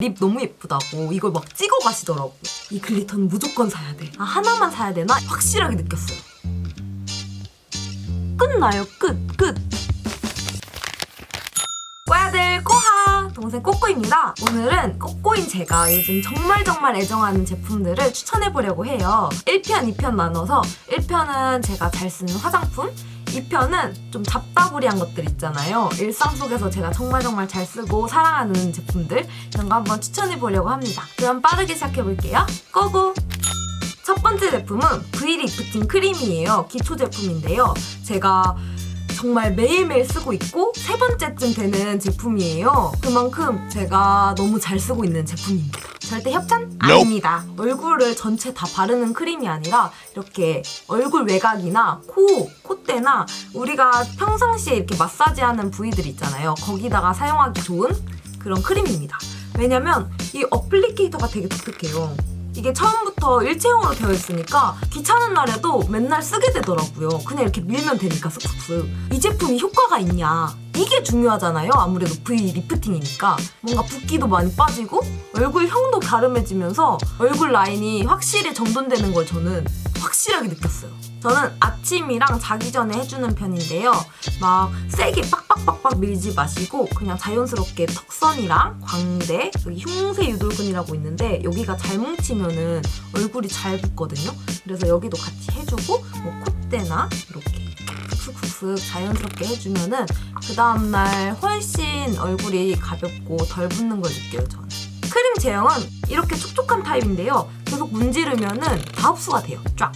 립 너무 예쁘다고 이걸 막 찍어 가시더라고. 이 글리터는 무조건 사야 돼. 아, 하나만 사야 되나? 확실하게 느꼈어요. 끝나요, 끝, 끝. 꼬야들 꼬하! 동생 꼬꼬입니다. 오늘은 꼬꼬인 제가 요즘 정말 정말 애정하는 제품들을 추천해보려고 해요. 1편, 2편 나눠서 1편은 제가 잘 쓰는 화장품, 2편은 좀 잡다구리한 것들 있잖아요. 일상 속에서 제가 정말 정말 잘 쓰고 사랑하는 제품들 이런 거 한번 추천해 보려고 합니다. 그럼 빠르게 시작해 볼게요. 고고! 첫 번째 제품은 V 리프팅 크림이에요. 기초 제품인데요. 제가 정말 매일매일 쓰고 있고 세 번째쯤 되는 제품이에요. 그만큼 제가 너무 잘 쓰고 있는 제품입니다. 절대 협찬? 아닙니다. 얼굴을 전체 다 바르는 크림이 아니라 이렇게 얼굴 외곽이나 코, 콧대나 우리가 평상시에 이렇게 마사지하는 부위들 있잖아요. 거기다가 사용하기 좋은 그런 크림입니다. 왜냐면 이 어플리케이터가 되게 독특해요. 이게 처음부터 일체형으로 되어 있으니까 귀찮은 날에도 맨날 쓰게 되더라고요. 그냥 이렇게 밀면 되니까 쓱쓱쓱. 이 제품이 효과가 있냐. 이게 중요하잖아요. 아무래도 V 리프팅이니까. 뭔가 붓기도 많이 빠지고 얼굴형도 갸름해지면서 얼굴 라인이 확실히 정돈되는 걸 저는 확실하게 느꼈어요. 저는 아침이랑 자기 전에 해주는 편인데요. 막 세게 빡빡빡빡 밀지 마시고 그냥 자연스럽게 턱선이랑 광대, 여기 흉쇄 유돌근이라고 있는데 여기가 잘 뭉치면은 얼굴이 잘 붓거든요. 그래서 여기도 같이 해주고 뭐 콧대나 이렇게 푹푹푹 자연스럽게 해주면은 그 다음날 훨씬 얼굴이 가볍고 덜 붓는 걸 느껴요, 저는. 크림 제형은 이렇게 촉촉한 타입인데요. 계속 문지르면은 다 흡수가 돼요. 쫙.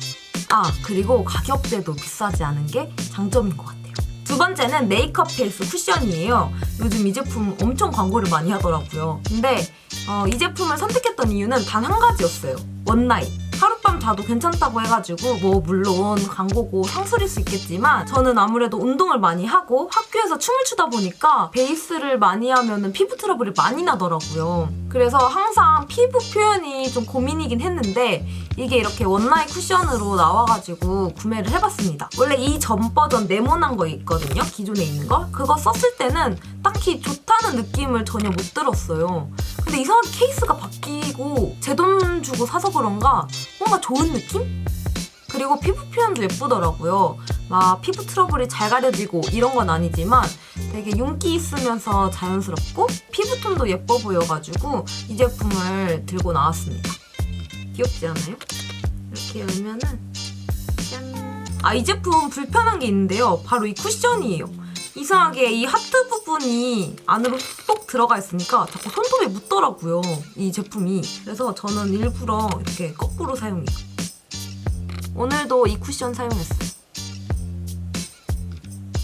아, 그리고 가격대도 비싸지 않은 게 장점인 것 같아요. 두 번째는 메이크업 페이스 쿠션이에요. 요즘 이 제품 엄청 광고를 많이 하더라고요. 근데 어, 이 제품을 선택했던 이유는 단 한 가지였어요. 원나잇. 하룻밤 자도 괜찮다고 해가지고 뭐 물론 광고고 상술일 수 있겠지만 저는 아무래도 운동을 많이 하고 학교에서 춤을 추다 보니까 베이스를 많이 하면은 피부 트러블이 많이 나더라고요. 그래서 항상 피부 표현이 좀 고민이긴 했는데 이게 이렇게 원나잇 쿠션으로 나와가지고 구매를 해봤습니다. 원래 이 전 버전 네모난 거 있거든요. 기존에 있는 거. 그거 썼을 때는 딱히 좋다는 느낌을 전혀 못 들었어요. 근데 이상하게 케이스가 바뀌 고 제 돈 주고 사서 그런가 뭔가 좋은 느낌? 그리고 피부 표현도 예쁘더라고요. 막 피부 트러블이 잘 가려지고 이런 건 아니지만 되게 윤기 있으면서 자연스럽고 피부톤도 예뻐 보여가지고 이 제품을 들고 나왔습니다. 귀엽지 않아요? 이렇게 열면은 짠. 아, 이 제품 불편한 게 있는데요. 바로 이 쿠션이에요. 이상하게 이 하트 부분이 안으로 쏙 들어가 있으니까 자꾸 손톱에 묻더라고요. 이 제품이. 그래서 저는 일부러 이렇게 거꾸로 사용해요. 오늘도 이 쿠션 사용했어요.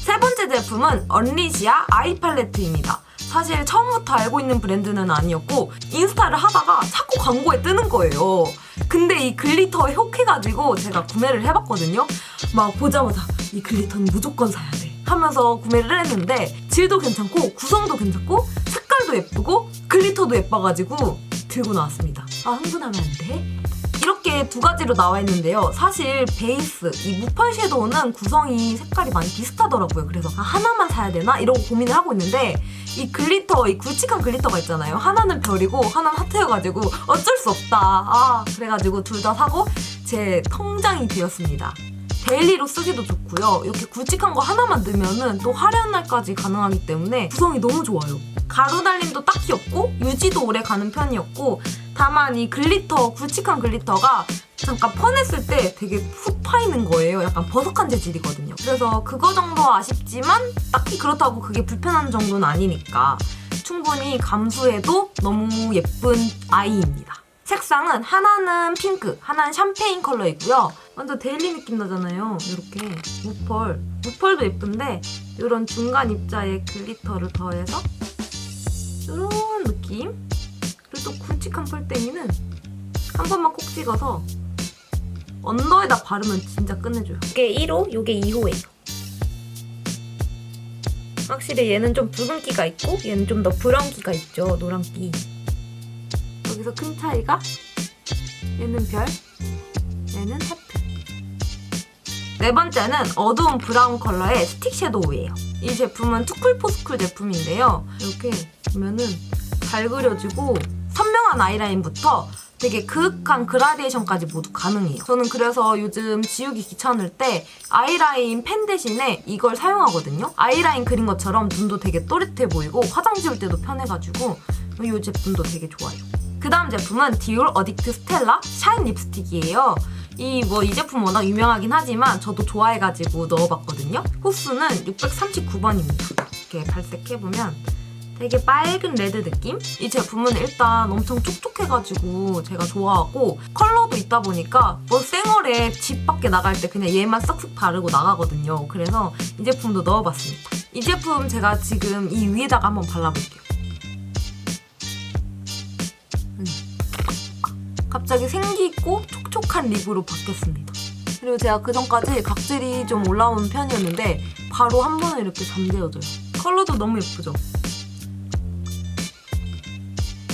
세 번째 제품은 언리시아 아이 팔레트입니다. 사실 처음부터 알고 있는 브랜드는 아니었고 인스타를 하다가 자꾸 광고에 뜨는 거예요. 근데 이 글리터에 혹해가지고 제가 구매를 해봤거든요. 막 보자마자 이 글리터는 무조건 사야 돼 하면서 구매를 했는데 질도 괜찮고 구성도 괜찮고 색깔도 예쁘고 글리터도 예뻐가지고 들고 나왔습니다. 아 흥분하면 안 돼? 이렇게 두 가지로 나와 있는데요. 사실 베이스, 이 무펄 섀도우는 구성이 색깔이 많이 비슷하더라고요. 그래서 아, 하나만 사야 되나? 이러고 고민을 하고 있는데 이 글리터, 이 굵직한 글리터가 있잖아요. 하나는 별이고 하나는 하트여가지고 어쩔 수 없다. 아, 그래가지고 둘 다 사고 제 통장이 되었습니다. 데일리로 쓰기도 좋고요. 이렇게 굵직한 거 하나만 넣으면은 또 화려한 날까지 가능하기 때문에 구성이 너무 좋아요. 가루 달림도 딱히 없고 유지도 오래 가는 편이었고 다만 이 글리터 굵직한 글리터가 잠깐 퍼냈을 때 되게 훅 파이는 거예요. 약간 버석한 재질이거든요. 그래서 그거 정도 아쉽지만 딱히 그렇다고 그게 불편한 정도는 아니니까 충분히 감수해도 너무 예쁜 아이입니다. 색상은 하나는 핑크, 하나는 샴페인 컬러이고요. 완전 데일리 느낌 나잖아요. 이렇게 무펄. 무펄도 예쁜데 이런 중간 입자에 글리터를 더해서 이런 느낌. 그리고 또 굵직한 펄땡이는 한 번만 콕 찍어서 언더에다 바르면 진짜 끝내줘요. 이게 1호, 이게 2호예요. 확실히 얘는 좀 붉은기가 있고 얘는 좀 더 브라운기가 있죠. 노란기. 여기서 큰 차이가 얘는 별, 얘는 하트. 네 번째는 어두운 브라운 컬러의 스틱 섀도우예요. 이 제품은 투쿨포스쿨 제품인데요. 이렇게 보면은 잘 그려지고 투명한 아이라인부터 되게 그윽한 그라데이션까지 모두 가능해요. 저는 그래서 요즘 지우기 귀찮을 때 아이라인 펜 대신에 이걸 사용하거든요. 아이라인 그린 것처럼 눈도 되게 또렷해 보이고 화장 지울 때도 편해가지고 이 제품도 되게 좋아요. 그 다음 제품은 디올 어딕트 스텔라 샤인 립스틱이에요. 이 뭐 이 제품 워낙 유명하긴 하지만 저도 좋아해가지고 넣어봤거든요. 호수는 639번입니다. 이렇게 발색해보면 되게 빨간 레드 느낌? 이 제품은 일단 엄청 촉촉해가지고 제가 좋아하고 컬러도 있다 보니까 뭐 쌩얼에 집 밖에 나갈 때 그냥 얘만 싹싹 바르고 나가거든요. 그래서 이 제품도 넣어봤습니다. 이 제품 제가 지금 이 위에다가 한번 발라볼게요. 갑자기 생기 있고 촉촉한 립으로 바뀌었습니다. 그리고 제가 그 전까지 각질이 좀 올라오는 편이었는데 바로 한 번에 이렇게 잠재워져요. 컬러도 너무 예쁘죠?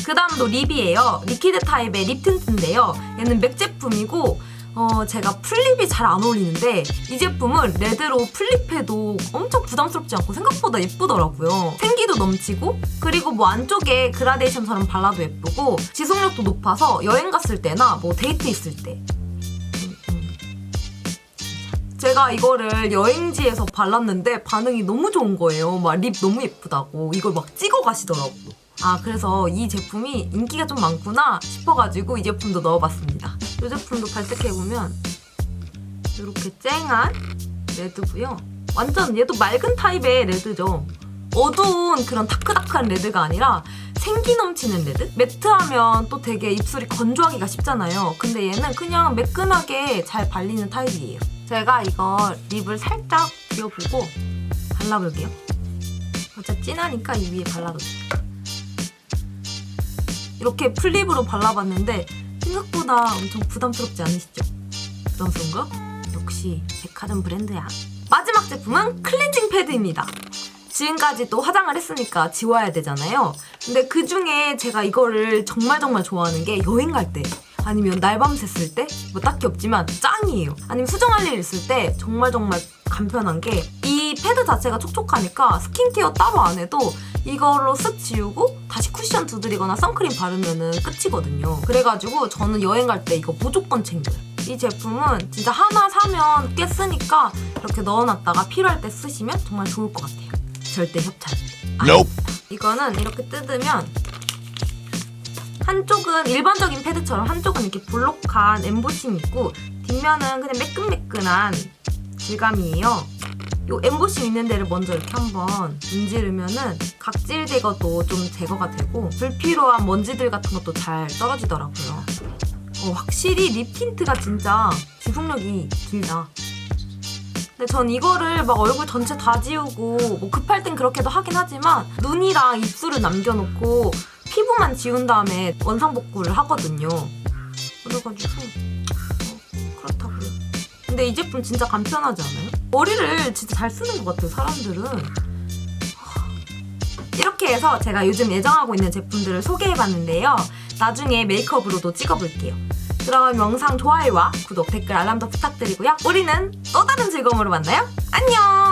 그 다음도 립이에요. 리퀴드 타입의 립 틴트인데요. 얘는 맥 제품이고 어, 제가 풀립이 잘 안 어울리는데 이 제품은 레드로 풀립해도 엄청 부담스럽지 않고 생각보다 예쁘더라고요. 생기도 넘치고 그리고 뭐 안쪽에 그라데이션처럼 발라도 예쁘고 지속력도 높아서 여행 갔을 때나 뭐 데이트 있을 때. 제가 이거를 여행지에서 발랐는데 반응이 너무 좋은 거예요. 막 립 너무 예쁘다고 이걸 막 찍어 가시더라고요. 아 그래서 이 제품이 인기가 좀 많구나 싶어가지고 이 제품도 넣어봤습니다. 이 제품도 발색해보면 이렇게 쨍한 레드고요. 완전 얘도 맑은 타입의 레드죠. 어두운 그런 다크다크한 레드가 아니라 생기 넘치는 레드? 매트하면 또 되게 입술이 건조하기가 쉽잖아요. 근데 얘는 그냥 매끈하게 잘 발리는 타입이에요. 제가 이거 립을 살짝 비워보고 발라볼게요. 살짝 진하니까 이 위에 발라볼게요. 이렇게 플립으로 발라봤는데 생각보다 엄청 부담스럽지 않으시죠? 부담스러운가? 역시 백화점 브랜드야. 마지막 제품은 클렌징 패드입니다. 지금까지 또 화장을 했으니까 지워야 되잖아요. 근데 그 중에 제가 이거를 정말 정말 좋아하는 게 여행 갈 때. 아니면 날밤 샜을 때 뭐 딱히 없지만 짱이에요. 아니면 수정할 일 있을 때 정말 정말 간편한 게 이 패드 자체가 촉촉하니까 스킨케어 따로 안 해도 이걸로 쓱 지우고 다시 쿠션 두드리거나 선크림 바르면은 끝이거든요. 그래가지고 저는 여행 갈 때 이거 무조건 챙겨요. 이 제품은 진짜 하나 사면 꽤 쓰니까 이렇게 넣어놨다가 필요할 때 쓰시면 정말 좋을 것 같아요. 절대 협찬. 아, Nope. 이거는 이렇게 뜯으면 한쪽은 일반적인 패드처럼 한쪽은 이렇게 볼록한 엠보싱이 있고 뒷면은 그냥 매끈매끈한 질감이에요. 요 엠보싱 있는 데를 먼저 이렇게 한번 문지르면은 각질 제거도 좀 제거가 되고 불필요한 먼지들 같은 것도 잘 떨어지더라고요. 어, 확실히 립 틴트가 진짜 지속력이 길다. 근데 전 이거를 막 얼굴 전체 다 지우고 뭐 급할 땐 그렇게도 하긴 하지만 눈이랑 입술을 남겨놓고 피부만 지운 다음에 원상복구를 하거든요. 그래가지고 어, 그렇다고요. 근데 이 제품 진짜 간편하지 않아요? 머리를 진짜 잘 쓰는 것 같아요, 사람들은. 하, 이렇게 해서 제가 요즘 예정하고 있는 제품들을 소개해봤는데요. 나중에 메이크업으로도 찍어볼게요. 그럼 영상 좋아요와 구독, 댓글, 알람도 부탁드리고요. 우리는 또 다른 즐거움으로 만나요. 안녕!